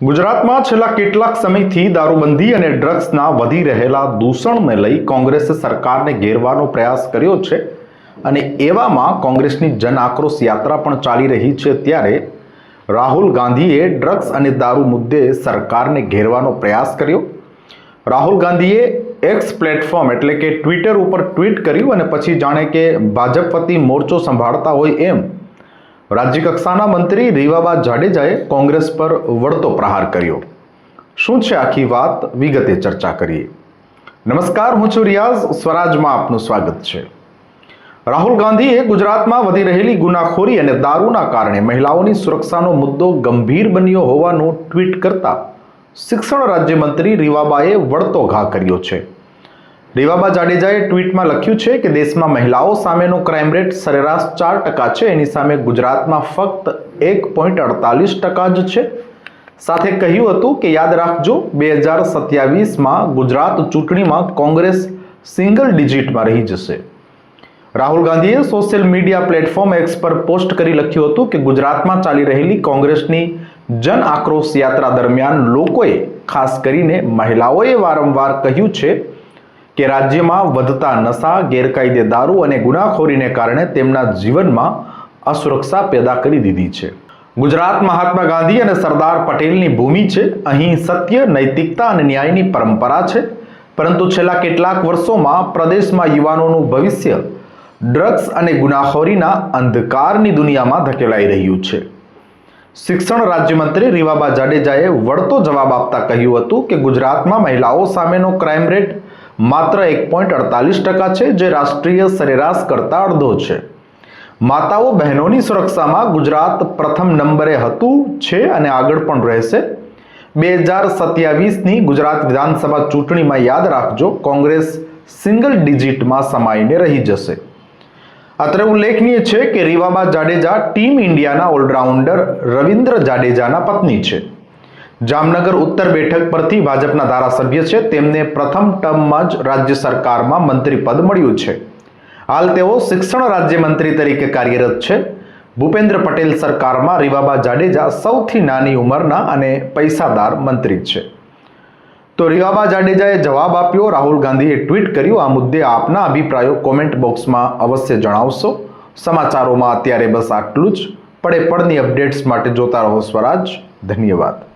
ગુજરાતમાં છેલ્લા કેટલાક સમયથી દારૂબંધી અને ડ્રગ્સના વધી રહેલા દૂષણને લઈ કોંગ્રેસે સરકારને ઘેરવાનો પ્રયાસ કર્યો છે અને એવામાં કોંગ્રેસની જન આક્રોશ યાત્રા પણ ચાલી રહી છે ત્યારે રાહુલ ગાંધીએ ડ્રગ્સ અને દારૂ મુદ્દે સરકારને ઘેરવાનો પ્રયાસ કર્યો. રાહુલ ગાંધીએ એક્સ પ્લેટફોર્મ એટલે કે ટ્વિટર ઉપર ટ્વીટ કર્યું અને પછી જાણે કે ભાજપ વતી મોરચો સંભાળતા હોય એમ રાજ્ય કક્ષાના મંત્રી રીવાબા જાડેજાએ કોંગ્રેસ પર વળતો પ્રહાર કર્યો. શું છે આખી વાત? વિગતે ચર્ચા કરીએ. નમસ્કાર, હું છું રિયાઝ. સ્વરાજમાં આપનું સ્વાગત છે. રાહુલ ગાંધીએ ગુજરાતમાં વધી રહેલી ગુનાખોરી અને દારૂના કારણે મહિલાઓની સુરક્ષાનો મુદ્દો ગંભીર બન્યો હોવાનું ટ્વીટ કરતા શિક્ષણ રાજ્યમંત્રી રીવાબાએ વળતો ઘા કર્યો છે. રીવાબા જાડેજાએ ટ્વીટમાં લખ્યું છે કે દેશમાં મહિલાઓ સામેનો ક્રાઇમ રેટ સરેરાશ ચાર ટકા છે. એની સામે ગુજરાતમાં ફક્ત એક પોઈન્ટ અડતાલીસ ટકા જ છે. સાથે કહ્યું હતું કે યાદ રાખજો, બે હજાર સત્યાવીસમાં ગુજરાત ચૂંટણીમાં કોંગ્રેસ સિંગલ ડિજિટમાં રહી જશે. રાહુલ ગાંધીએ સોશિયલ મીડિયા પ્લેટફોર્મ એક્સ પર પોસ્ટ કરી લખ્યું હતું કે ગુજરાતમાં ચાલી રહેલી કોંગ્રેસની જન આક્રોશ યાત્રા દરમિયાન લોકોએ ખાસ કરીને મહિલાઓએ વારંવાર કહ્યું છે કે રાજ્યમાં વધતા નશા, ગેરકાયદે દારૂ અને ગુનાખોરીને કારણે તેમના જીવનમાં અસુરક્ષા પેદા કરી દીધી છે. ગુજરાત મહાત્મા ગાંધી અને સરદાર પટેલની ભૂમિ છે. અહીં સત્ય, નૈતિકતા અને ન્યાયની પરંપરા છે. પરંતુ છેલ્લા કેટલાક વર્ષોમાં પ્રદેશમાં યુવાનોનું ભવિષ્ય ડ્રગ્સ અને ગુનાખોરીના અંધકારની દુનિયામાં ધકેલાઈ રહ્યું છે. શિક્ષણ રાજ્યમંત્રી રીવાબા જાડેજાએ વળતો જવાબ આપતા કહ્યું હતું કે ગુજરાતમાં મહિલાઓ સામેનો ક્રાઇમ રેટ માત્ર એક પોઈન્ટ અડતાલીસ ટકા છે, જે રાષ્ટ્રીય સરેરાશ કરતાં અડધો છે. માતાઓ બહેનોની સુરક્ષામાં ગુજરાત પ્રથમ નંબરે હતું, છે અને આગળ પણ રહેશે. બે હજાર સત્યાવીસની ગુજરાત વિધાનસભા ચૂંટણીમાં યાદ રાખજો, કોંગ્રેસ સિંગલ ડિજિટમાં સમાઈને રહી જશે. અત્રે ઉલ્લેખનીય છે કે રીવાબા જાડેજા ટીમ ઇન્ડિયાના ઓલરાઉન્ડર રવિન્દ્ર જાડેજાના પત્ની છે. જામનગર ઉત્તર બેઠક પરથી ભાજપના ધારાસભ્ય છે. તેમને પ્રથમ ટર્મમાં જ રાજ્ય સરકારમાં મંત્રી પદ મળ્યું છે. હાલ તેઓ શિક્ષણ રાજ્યમંત્રી તરીકે કાર્યરત છે. ભૂપેન્દ્ર પટેલ સરકારમાં રીવાબા જાડેજા સૌથી નાની ઉંમરના અને પૈસાદાર મંત્રી છે. તો રીવાબા જાડેજાએ જવાબ આપ્યો. રાહુલ ગાંધીએ ટ્વીટ કર્યું. આ મુદ્દે આપના અભિપ્રાયો કોમેન્ટ બોક્સમાં અવશ્ય જણાવશો. સમાચારોમાં અત્યારે બસ આટલું જ. પડે પડની અપડેટ્સ માટે જોતા રહો સ્વરાજ. ધન્યવાદ.